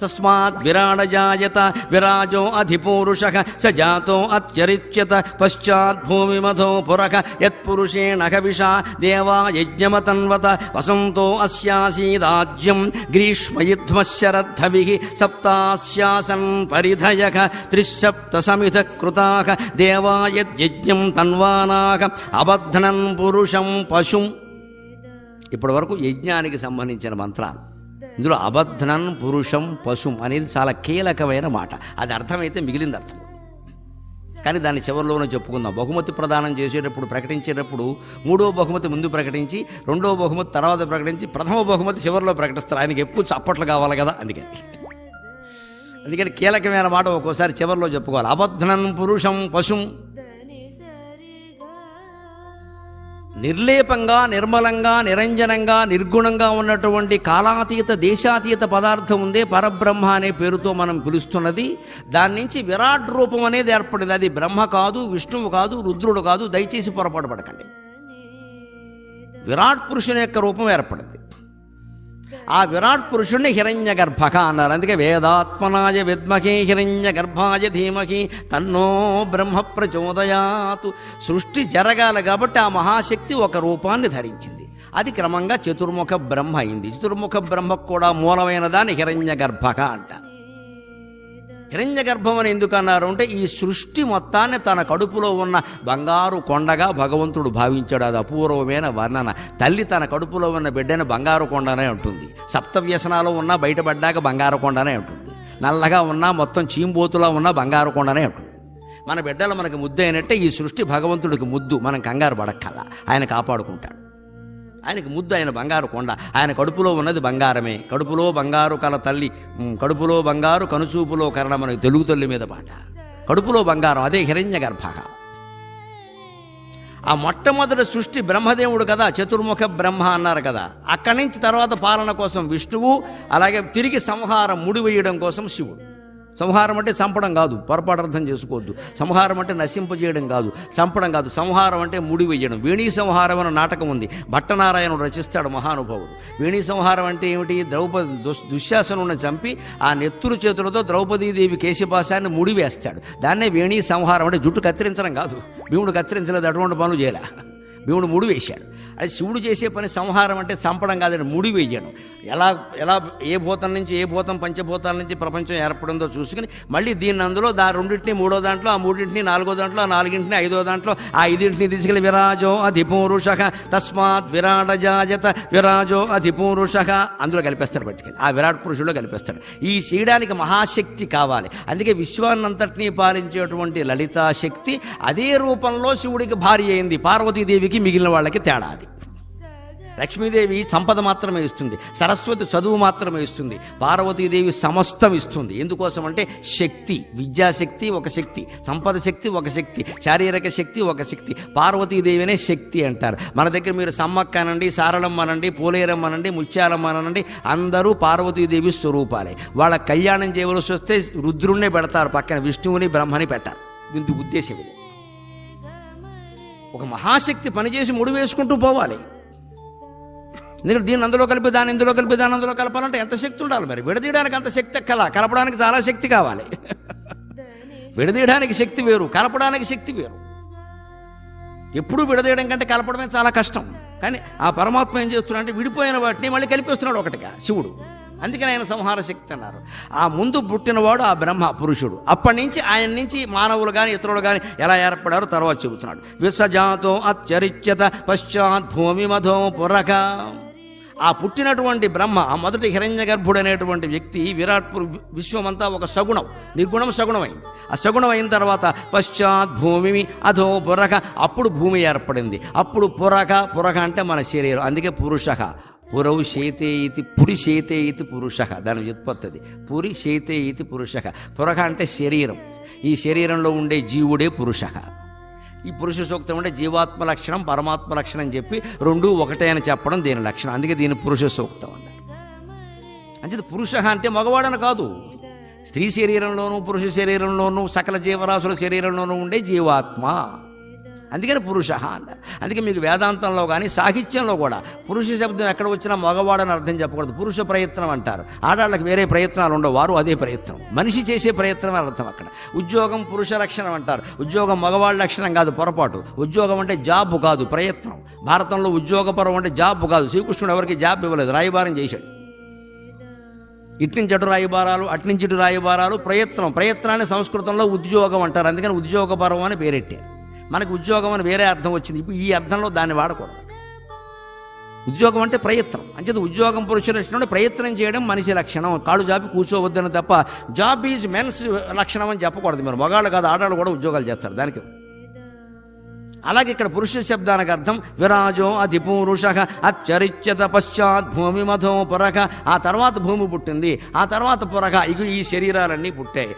తస్మాత్ విరాడజాయత విరాజో అధిపూరుషః స జాతో అత్యరిచ్యత పశ్చాత్ భూమిమధో పురః యత్పురుషేణ కవిషా దేవా యజ్ఞమతన్వత వసంతో అస్యాసీదాజ్యం గ్రీష్మయుధ్మశరద్ధవిః సప్తాస్యాసన్ పరిధయః త్రిసప్త సమిధ కృతాః దేవా యజ్ఞం తన్వానాః అబధ్నన్ పురుషం పశుం. ఇప్పటి వరకు యజ్ఞానికి సంబంధించిన మంత్రాలు. ఇందులో అబద్ధనం పురుషం పశుం అనేది చాలా కీలకమైన మాట. అది అర్థమైతే మిగిలింది అర్థం. కానీ దాన్ని చివరిలోనే చెప్పుకుందాం. బహుమతి ప్రదానం చేసేటప్పుడు ప్రకటించేటప్పుడు మూడో బహుమతి ముందు ప్రకటించి రెండో బహుమతి తర్వాత ప్రకటించి ప్రథమ బహుమతి చివరిలో ప్రకటిస్తారు. ఆయనకి ఎక్కువ చప్పట్లు కావాలి కదా అందుకని. అందుకని కీలకమైన మాట ఒక్కోసారి చివరిలో చెప్పుకోవాలి. అబద్ధనం పురుషం పశుం నిర్లేపంగా నిర్మలంగా నిరంజనంగా నిర్గుణంగా ఉన్నటువంటి కాలాతీత దేశాతీత పదార్థం ఉందే పరబ్రహ్మ అనే పేరుతో మనం పిలుస్తున్నది. దాని నుంచి విరాట్ రూపం అనేది ఏర్పడింది. అది బ్రహ్మ కాదు విష్ణువు కాదు రుద్రుడు కాదు దయచేసి పొరపాటు పడకండి. విరాట్ పురుషుని యొక్క రూపం ఏర్పడింది. ఆ విరాట్ పురుషుణ్ణి హిరణ్య గర్భక అన్నారు. అందుకే వేదాత్మనాయ విద్మహే హిరణ్య గర్భాయ ధీమహి తన్నో బ్రహ్మ ప్రచోదయాతు. సృష్టి జరగాలి కాబట్టి ఆ మహాశక్తి ఒక రూపాన్ని ధరించింది. అది క్రమంగా చతుర్ముఖ బ్రహ్మ అయింది. చతుర్ముఖ బ్రహ్మకు కూడా మూలమైన దాన్ని హిరణ్య గర్భక అంటారు. హిరణ్య గర్భం అని ఎందుకు అన్నారు అంటే ఈ సృష్టి మొత్తాన్ని తన కడుపులో ఉన్న బంగారు కొండగా భగవంతుడు భావించాడు. అది అపూర్వమైన వర్ణన. తల్లి తన కడుపులో ఉన్న బిడ్డని బంగారు కొండనే ఉంటుంది సప్త వ్యసనాలు ఉన్నా బయటపడ్డాక బంగారు కొండనే ఉంటుంది నల్లగా ఉన్నా మొత్తం చీంబోతులా ఉన్నా బంగారు కొండనే ఉంటుంది మన బిడ్డలు మనకు ముద్దు అయినట్టే ఈ సృష్టి భగవంతుడికి ముద్దు. మనం కంగారు పడక్కల. ఆయన కాపాడుకుంటాడు. ఆయనకి ముద్దు ఆయన బంగారు కొండ. ఆయన కడుపులో ఉన్నది బంగారమే. కడుపులో బంగారు కల తల్లి. కడుపులో బంగారు కనుచూపులో కరణ మనకి తెలుగు తల్లి మీద పాట. కడుపులో బంగారం అదే హిరణ్య గర్భ ఆ మొట్టమొదటి సృష్టి బ్రహ్మదేవుడు కదా చతుర్ముఖ బ్రహ్మ అన్నారు కదా. అక్కడి నుంచి తర్వాత పాలన కోసం విష్ణువు అలాగే తిరిగి సంహారం ముడివేయడం కోసం శివుడు. సంహారం అంటే చంపడం కాదు పొరపాటు అర్థం చేసుకోవద్దు. సంహారం అంటే నశింపజేయడం కాదు చంపడం కాదు. సంహారం అంటే ముడి వేయడం. వేణీ సంహారం అనే నాటకం ఉంది. భట్టనారాయణుడు రచిస్తాడు మహానుభావుడు. వేణీ సంహారం అంటే ఏమిటి? ద్రౌపది దుస్ దుశ్శాసనుని చంపి ఆ నెత్తురు చేతులతో ద్రౌపదీదేవి కేశపాశాన్ని ముడివేస్తాడు. దాన్నే వేణీ సంహారం అంటే జుట్టు కత్తిరించడం కాదు. భీముడు కత్తిరించలేదు అటువంటి పనులు చేయలే. భీముడు ముడి వేశాడు. అది శివుడు చేసే పని సంహారం అంటే చంపడం కాదండి ముడి వేయను. ఎలా ఎలా ఏ భూతం నుంచి ఏ భూతం పంచభూతాల నుంచి ప్రపంచం ఏర్పడిందో చూసుకుని మళ్ళీ దీన్ని అందులో దా రెండింటిని మూడో దాంట్లో ఆ మూడింటిని నాలుగో దాంట్లో ఆ నాలుగింటిని ఐదో దాంట్లో ఆ ఐదింటిని తీసుకెళ్ళి విరాజో అధిపూరుష తస్మాత్ విరాట జాయత విరాజో అధిపూరుష అందులో కలిపేస్తాడు పట్టుకెళ్ళి. ఆ విరాట్ పురుషుడు కలిపేస్తాడు. ఈ చేయడానికి మహాశక్తి కావాలి. అందుకే విశ్వాన్నంతటినీ పాలించేటువంటి లలితా శక్తి అదే రూపంలో శివుడికి భార్య అయింది. పార్వతీదేవికి మిగిలిన వాళ్ళకి తేడా అది. లక్ష్మీదేవి సంపద మాత్రమే ఇస్తుంది. సరస్వతి చదువు మాత్రమే ఇస్తుంది. పార్వతీదేవి సమస్తం ఇస్తుంది. ఎందుకోసం అంటే శక్తి విద్యాశక్తి ఒక శక్తి సంపద శక్తి ఒక శక్తి శారీరక శక్తి ఒక శక్తి. పార్వతీదేవినే శక్తి అంటారు. మన దగ్గర మీరు సమ్మక్క అనండి సారళమ్మ అనండి పోలేరమ్మ అనండి ముత్యాలమ్మ అనండి అందరూ పార్వతీదేవి స్వరూపాలే. వాళ్ళ కళ్యాణం చేయవలసి వస్తే రుద్రుణ్ణే పెడతారు పక్కన విష్ణువుని బ్రహ్మని పెట్టారు. దీని ఉద్దేశం ఇది. ఒక మహాశక్తి పనిచేసి ముడి వేసుకుంటూ పోవాలి. ఎందుకంటే దీన్ని అందులో కలిపి దాని ఇందులో కలిపి దాని అందులో కలపాలంటే ఎంత శక్తి ఉండాలి మరి? విడదీయడానికి అంత శక్తి ఎక్కల? కలపడానికి చాలా శక్తి కావాలి. విడదీయడానికి శక్తి వేరు కలపడానికి శక్తి వేరు. ఎప్పుడు విడదీయడం కంటే కలపడమే చాలా కష్టం. కానీ ఆ పరమాత్మ ఏం చేస్తున్నాడంటే విడిపోయిన వాటిని మళ్ళీ కలిపేస్తున్నాడు ఒకటిగా శివుడు. అందుకని ఆయన సంహార శక్తి అన్నారు. ఆ ముందు పుట్టినవాడు ఆ బ్రహ్మ పురుషుడు. అప్పటి నుంచి ఆయన నుంచి మానవులు కానీ ఇతరులు కానీ ఎలా ఏర్పడారో తర్వాత చెబుతున్నాడు. విసజాతో అత్యరిచ్యత పశ్చాత్ భూమి మధో పురక. ఆ పుట్టినటువంటి బ్రహ్మ ఆ మొదటి హిరణ్య గర్భుడు అనేటువంటి వ్యక్తి విరాట్ విశ్వమంతా ఒక సగుణం నిర్గుణం సగుణమైంది. ఆ సగుణం అయిన తర్వాత పశ్చాత్ భూమి అధో పురక అప్పుడు భూమి ఏర్పడింది. అప్పుడు పురక పురక అంటే మన శరీరం అందుకే పురుష. పురౌ శేతే ఇతి పురి శైతే ఇది పురుష. దాని వ్యుత్పత్తి పురి శైతే ఇది పురుష. పురక అంటే శరీరం. ఈ శరీరంలో ఉండే జీవుడే పురుష. ఈ పురుష సూక్తం అంటే జీవాత్మ లక్షణం పరమాత్మ లక్షణం అని చెప్పి రెండు ఒకటే అని చెప్పడం దీని లక్షణం. అందుకే దీని పురుష సూక్తం అన్నారు అంటే పురుష అంటే మగవాడని కాదు. స్త్రీ శరీరంలోనూ పురుష శరీరంలోనూ సకల జీవరాశుల శరీరంలోనూ ఉండే జీవాత్మ. అందుకని పురుష అన్నారు అందుకే మీకు వేదాంతంలో కానీ సాహిత్యంలో కూడా పురుష శబ్దం ఎక్కడ వచ్చినా మగవాడని అర్థం చెప్పకూడదు. పురుష ప్రయత్నం అంటారు. ఆడాళ్ళకి వేరే ప్రయత్నాలు ఉండవు వారు అదే ప్రయత్నం. మనిషి చేసే ప్రయత్నం అని అర్థం అక్కడ. ఉద్యోగం పురుష లక్షణం అంటారు. ఉద్యోగం మగవాళ్ళ లక్షణం కాదు పొరపాటు. ఉద్యోగం అంటే జాబ్ కాదు ప్రయత్నం. భారతంలో ఉద్యోగపరం అంటే జాబ్ కాదు. శ్రీకృష్ణుడు ఎవరికి జాబ్ ఇవ్వలేదు రాయబారం చేశాడు. ఇట్నుంచి అటు రాయబారాలు అట్నుంచి ఇటు రాయబారాలు ప్రయత్నం. ప్రయత్నాన్ని సంస్కృతంలో ఉద్యోగం అంటారు. అందుకని ఉద్యోగపరం అని పేరెట్టారు మనకు ఉద్యోగం అని వేరే అర్థం వచ్చింది. ఇప్పుడు ఈ అర్థంలో దాన్ని వాడకూడదు. ఉద్యోగం అంటే ప్రయత్నం. అంచేది ఉద్యోగం పురుష లక్షణం ప్రయత్నం చేయడం మనిషి లక్షణం. కాళ్ళు జాపి కూర్చోవద్దని తప్ప జాబ్ ఈజ్ మెన్స్ లక్షణం అని చెప్పకూడదు మీరు. మగాళ్ళు కాదు ఆడవాళ్ళు కూడా ఉద్యోగాలు చేస్తారు దానికి. అలాగే ఇక్కడ పురుష శబ్దానికి అర్థం విరాజో అతి పురుష అచ్చరిత్యత పశ్చాత్ భూమి మధో పురఖ ఆ తర్వాత భూమి పుట్టింది. ఆ తర్వాత పురఖ ఇగు ఈ శరీరాలన్నీ పుట్టాయి.